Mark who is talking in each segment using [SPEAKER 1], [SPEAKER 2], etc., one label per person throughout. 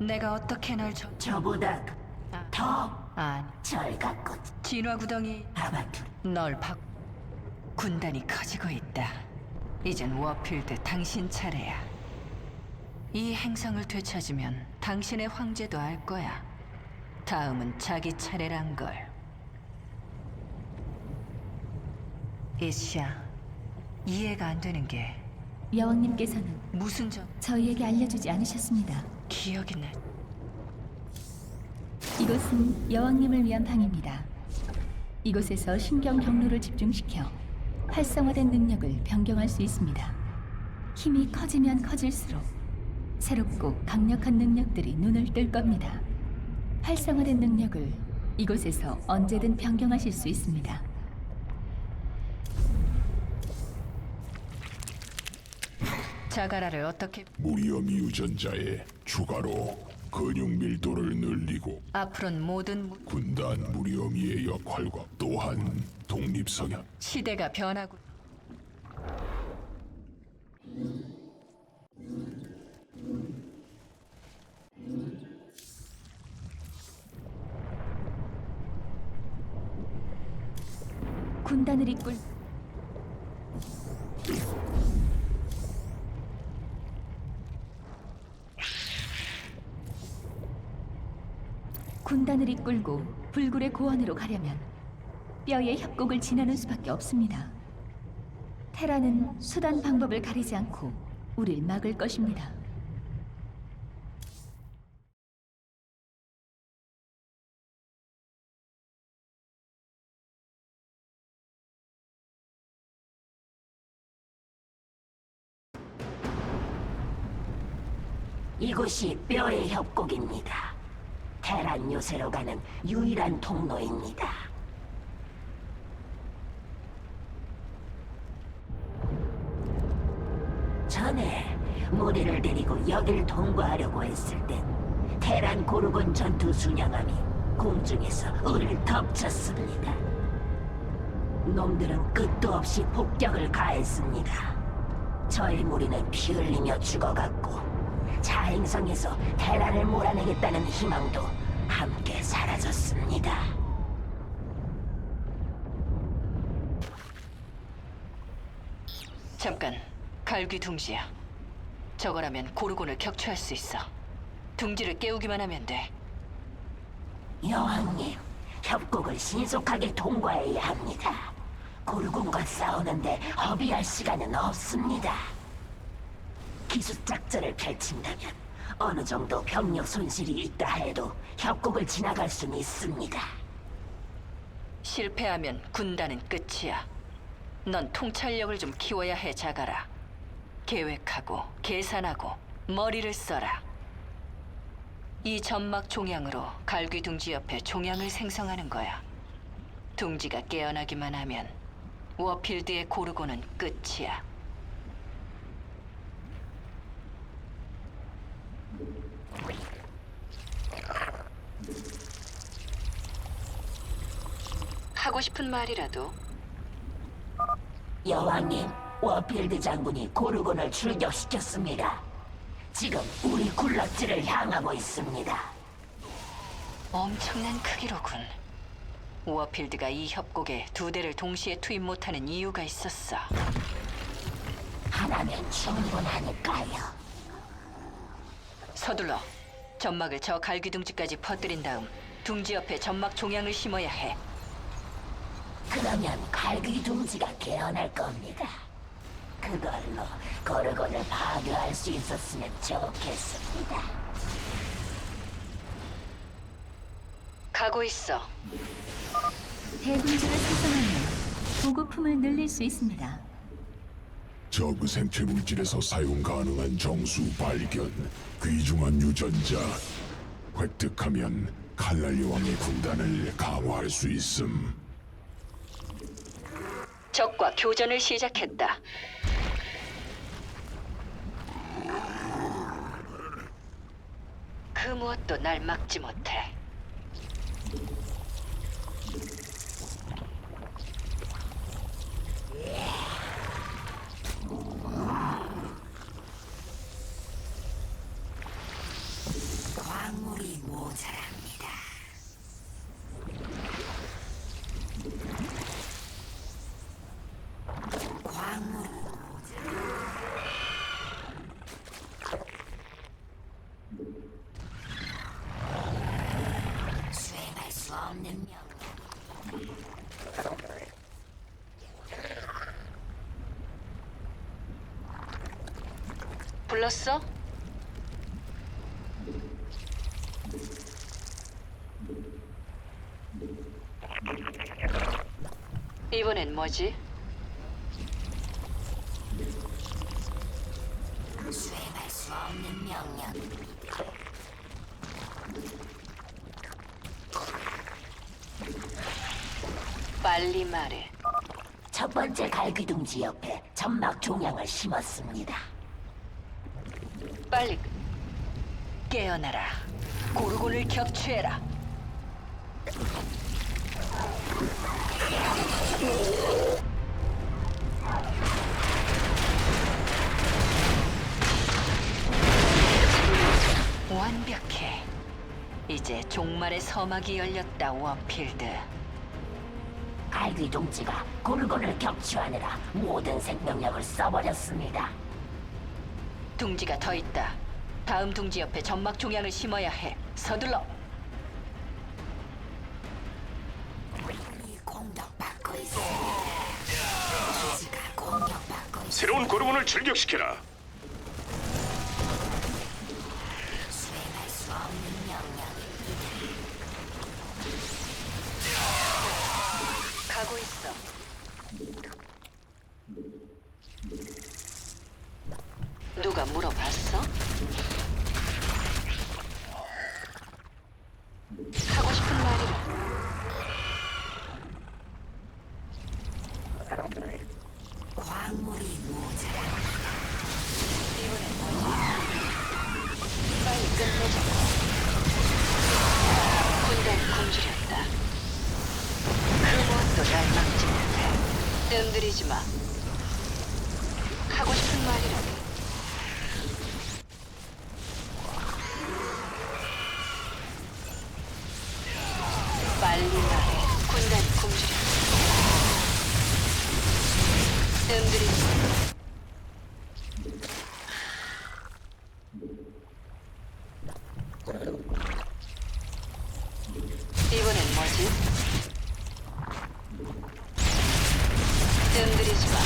[SPEAKER 1] 내가 어떻게 널 저...
[SPEAKER 2] 저보다
[SPEAKER 1] 아,
[SPEAKER 2] 더
[SPEAKER 1] 아니,
[SPEAKER 2] 절같고
[SPEAKER 1] 진화 구덩이
[SPEAKER 2] 아마투
[SPEAKER 1] 널 박... 군단이 커지고 있다. 이젠 워필드 당신 차례야. 이 행성을 되찾으면 당신의 황제도 알 거야. 다음은 자기 차례란 걸. 이샤, 이해가 안 되는 게
[SPEAKER 3] 여왕님께서는
[SPEAKER 1] 무슨 저
[SPEAKER 3] 저희에게 알려주지 않으셨습니다.
[SPEAKER 1] 기억이 나.
[SPEAKER 3] 이곳은 여왕님을 위한 방입니다. 이곳에서 신경 경로를 집중시켜 활성화된 능력을 변경할 수 있습니다. 힘이 커지면 커질수록 새롭고 강력한 능력들이 눈을 뜰 겁니다. 활성화된 능력을 이곳에서 언제든 변경하실 수 있습니다.
[SPEAKER 1] 자가라를 어떻게
[SPEAKER 4] 무리엄 유전자에 추가로 근육 밀도를 늘리고
[SPEAKER 1] 앞으로는 모든 무-
[SPEAKER 4] 군단 무리엄이의 역할과 또한 독립 성향.
[SPEAKER 1] 시대가 변하고
[SPEAKER 3] 군단을 이끌 군단을 이끌고 불굴의 고원으로 가려면 뼈의 협곡을 지나는 수밖에 없습니다. 테라는 수단 방법을 가리지 않고 우릴 막을 것입니다.
[SPEAKER 2] 이곳이 뼈의 협곡입니다. 테란 요새로 가는 유일한 통로입니다. 전에 무리를 데리고 여길 통과하려고 했을 땐 테란 고르곤 전투 순양함이 공중에서 우리를 덮쳤습니다. 놈들은 끝도 없이 폭격을 가했습니다. 저희 무리는 피 흘리며 죽어갔고 자행성에서 테란을 몰아내겠다는 희망도 함께 사라졌습니다.
[SPEAKER 1] 잠깐 갈귀 둥지야. 저거라면 고르곤을 격추할 수 있어. 둥지를 깨우기만 하면 돼.
[SPEAKER 2] 여왕님, 협곡을 신속하게 통과해야 합니다. 골군과 싸우는데 허비할 시간은 없습니다. 기습 작전을 펼친다면 어느 정도 병력 손실이 있다 해도 협곡을 지나갈 수는 있습니다.
[SPEAKER 1] 실패하면 군단은 끝이야. 넌 통찰력을 좀 키워야 해, 자가라. 계획하고 계산하고 머리를 써라. 이 점막 종양으로 갈귀 둥지 옆에 종양을 생성하는 거야. 둥지가 깨어나기만 하면 워필드의 고르고는 끝이야. 하고 싶은 말이라도
[SPEAKER 2] 여왕님, 워필드 장군이 고르곤을 출격시켰습니다. 지금 우리 굴락지를 향하고 있습니다.
[SPEAKER 1] 엄청난 크기로군. 워필드가 이 협곡에 두 대를 동시에 투입 못하는 이유가 있었어.
[SPEAKER 2] 하나면 충분하니까요.
[SPEAKER 1] 서둘러. 점막을 저 갈기둥지까지 퍼뜨린 다음 둥지 옆에 점막 종양을 심어야 해.
[SPEAKER 2] 그러면 갈기 둥지가 깨어날 겁니다. 그걸로 고르곤을 파괴할 수 있었으면 좋겠습니다.
[SPEAKER 1] 가고 있어.
[SPEAKER 3] 대군주를 생성하면 보급품을 늘릴 수 있습니다.
[SPEAKER 4] 저그 생체 물질에서 사용 가능한 정수 발견 귀중한 유전자 획득하면 칼날 여왕의 군단을 강화할 수 있음
[SPEAKER 1] 적과 교전을 시작했다. 그 무엇도 날 막지 못해.
[SPEAKER 2] 광물이 모자랍니다. 광물 수행할 수 없는 명령.
[SPEAKER 1] 불렀어? 이번엔 뭐지?
[SPEAKER 2] 수행할 수 없는 명령.
[SPEAKER 1] 빨리 말해.
[SPEAKER 2] 첫 번째 갈기둥지 옆에 점막 종양을 심었습니다.
[SPEAKER 1] 빨리 깨어나라. 고르곤을 격추해라. 완벽해. 이제 종말의 서막이 열렸다, 워필드.
[SPEAKER 2] 갈기둥지가 골곤을 격추하느라 모든 생명력을 써버렸습니다.
[SPEAKER 1] 둥지가 더 있다. 다음 둥지 옆에 점막 종양을 심어야 해. 서둘러.
[SPEAKER 2] 이 공격받고 있습니다. 기지가 공격받고 있습니다.
[SPEAKER 5] 새로운 고르몬을 출격시켜라.
[SPEAKER 2] 수행할 수 없는 명령입니다.
[SPEAKER 1] 가고 있어. 누가 물어봤어? 하고 싶은 말이라.
[SPEAKER 2] 광물이 모자라.
[SPEAKER 1] 빨리 끝내자. 군단이 굶주렸다. 그 무엇도 날 막지 못해. 뜸들이지 마. 하고 싶은 말이라 뜸들이지 마.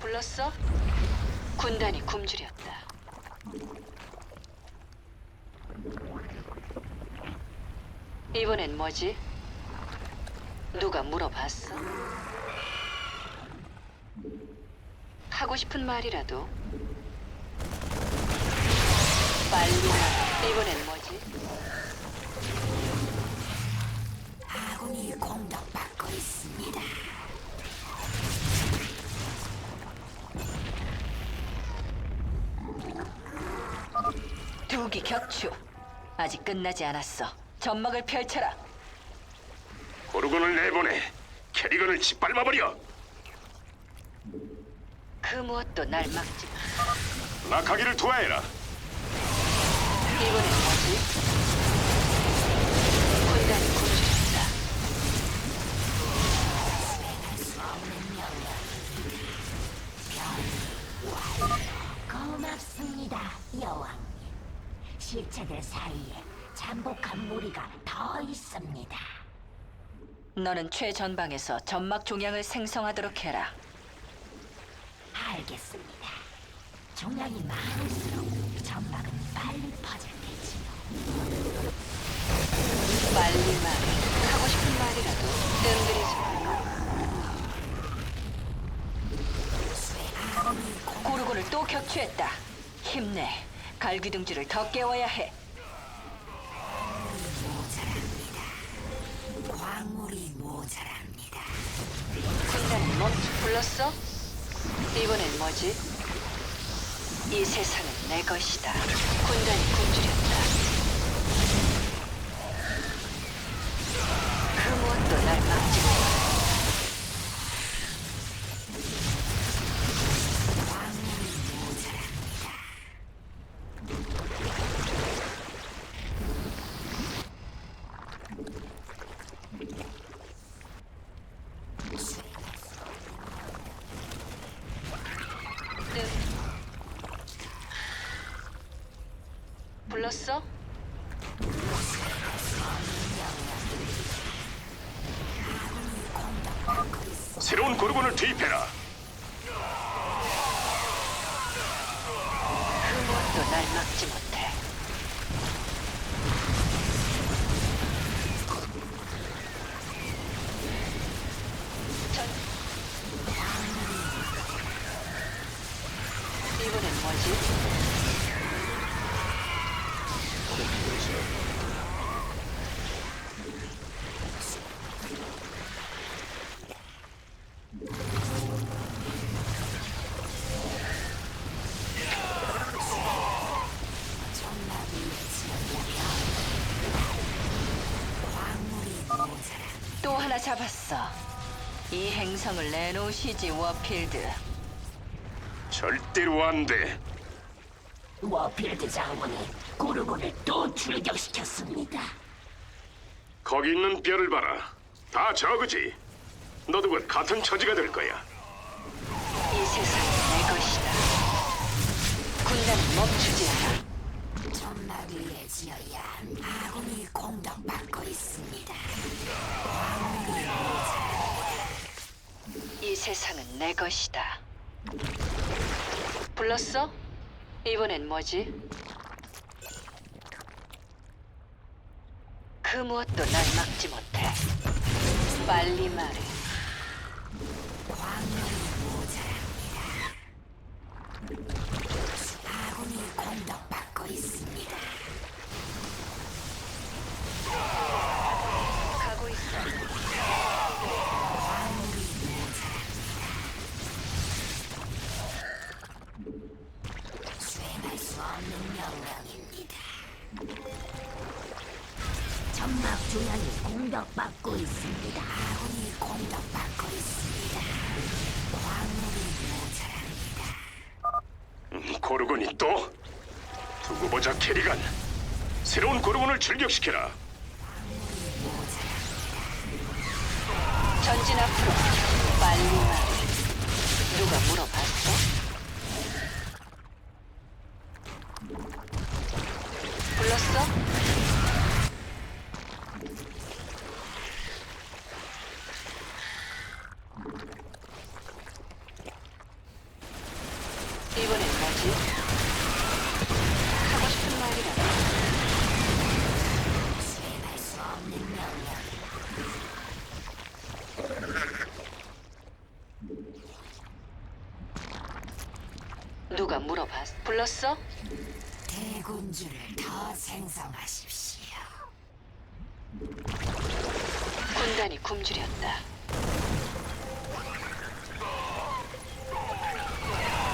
[SPEAKER 1] 불렀어? 군단이 굶주렸다. 이번엔 뭐지? 누가 물어봤어? 하고 싶은 말이라도 빨리 말해. 이번엔 두기 격추. 아직 끝나지 않았어. 점막을 펼쳐라.
[SPEAKER 5] 고르곤을 내보내. 캐리건을 짓밟아버려.
[SPEAKER 1] 그 무엇도 날 막지 마.
[SPEAKER 5] 낙하기를 투하해라.
[SPEAKER 1] 이번엔 뭐지?
[SPEAKER 2] 시체들 사이에 잠복한 무리가 더 있습니다.
[SPEAKER 1] 너는 최전방에서 점막 종양을 생성하도록 해라.
[SPEAKER 2] 알겠습니다. 종양이 많을수록 점막은 빨리 퍼질 테지요.
[SPEAKER 1] 빨리 말해. 하고 싶은 말이라도 뜸들이지 마. 고르곤을 또 격추했다. 힘내. 갈귀둥지를 더 깨워야 해.
[SPEAKER 2] 광물이 모자랍니다.
[SPEAKER 1] 군단은 뭐 불렀어? 이번엔 뭐지? 이 세상은 내 것이다. 군단이 굶주렸 불렀어?
[SPEAKER 5] 새로운 고르곤을 투입해라.
[SPEAKER 1] 잡았어. 이 행성을 내놓으시지, 워필드.
[SPEAKER 5] 절대로 안 돼.
[SPEAKER 2] 워필드 장군이 고르곤을 또 출격시켰습니다.
[SPEAKER 5] 거기 있는 뼈를 봐라. 다 저그지. 너도 곧 같은 처지가 될 거야.
[SPEAKER 1] 이 세상은 내 것이다. 군단은 멈추지 않아.
[SPEAKER 2] 전막 위에 지어야 한 아군이 공격받고 있습니다.
[SPEAKER 1] 이 세상은 내 것이다. 불렀어? 이번엔 뭐지? 그 무엇도 날 막지 못해. 빨리 말해.
[SPEAKER 2] 아군이 점막 중앙이 공격받고 있습니다. 아군이 공격받고 있습니다. 광물이 모자랍니다.
[SPEAKER 5] 음, 고르곤이 또? 두고 보자, 캐리건. 새로운 고르곤을 출격시켜라.
[SPEAKER 1] 전진 앞으로. 빨리 말해. 누가 물어봤어? 불렀어? 이번엔 뭐지? 하고 싶은 말이라도
[SPEAKER 2] 수행할 수 없는 명령.
[SPEAKER 1] 누가 물어봤어? 불렀어?
[SPEAKER 2] 대군주를 더 생성하십시오.
[SPEAKER 1] 군단이 굶주렸다.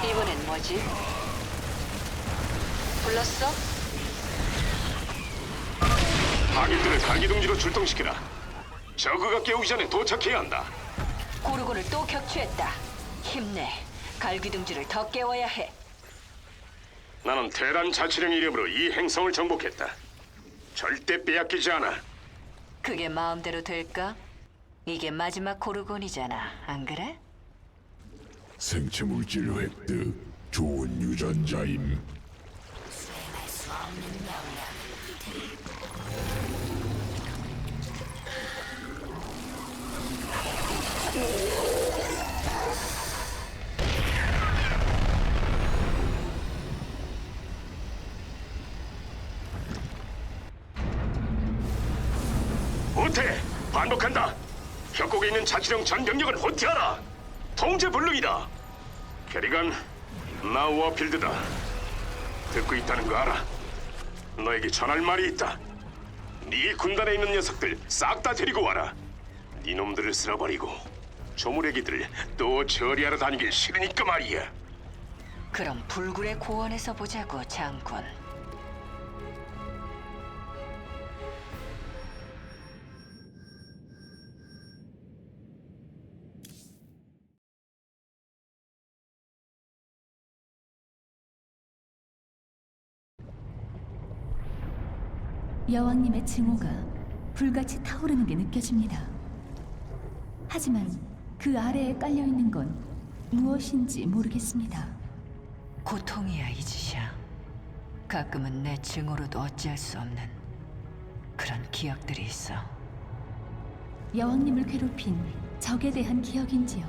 [SPEAKER 1] 이번엔 뭐지? 불렀어?
[SPEAKER 5] 하객들을 갈기둥지로 출동시켜라. 저그가 깨우기 전에 도착해야 한다.
[SPEAKER 1] 고르곤을 또 격추했다. 힘내. 갈기둥지를 더 깨워야 해.
[SPEAKER 5] 나는 테란 자치령 이름으로 이 행성을 정복했다. 절대 빼앗기지 않아.
[SPEAKER 1] 그게 마음대로 될까? 이게 마지막 고르곤이잖아. 안 그래?
[SPEAKER 4] 생체 물질 획득 좋은 유전자임
[SPEAKER 2] 수행할 수 없는 명령.
[SPEAKER 5] 호태 반복한다. 협곡에 있는 자치령 전 병력을 호퇴하라. 통제 불능이다. 캐리건 나 워필드다. 듣고 있다는 거 알아. 너에게 전할 말이 있다. 네 군단에 있는 녀석들 싹 다 데리고 와라. 네 놈들을 쓸어버리고 조무래기들 또 처리하러 다니길 싫으니까 말이야.
[SPEAKER 1] 그럼 불굴의 고원에서 보자고, 장군.
[SPEAKER 3] 여왕님의 징호가 불같이 타오르는 게 느껴집니다. 하지만 그 아래에 깔려 있는 건 무엇인지 모르겠습니다.
[SPEAKER 1] 고통이야 이 짓이야. 가끔은 내 증오로도 어찌할 수 없는 그런 기억들이 있어.
[SPEAKER 3] 여왕님을 괴롭힌 적에 대한 기억인지요.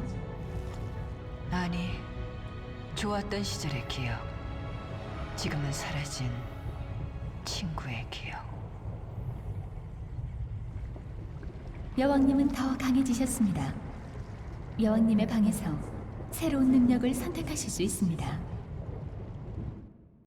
[SPEAKER 1] 아니, 좋았던 시절의 기억. 지금은 사라진 친구의 기억.
[SPEAKER 3] 여왕님은 더 강해지셨습니다. 여왕님의 방에서 새로운 능력을 선택하실 수 있습니다.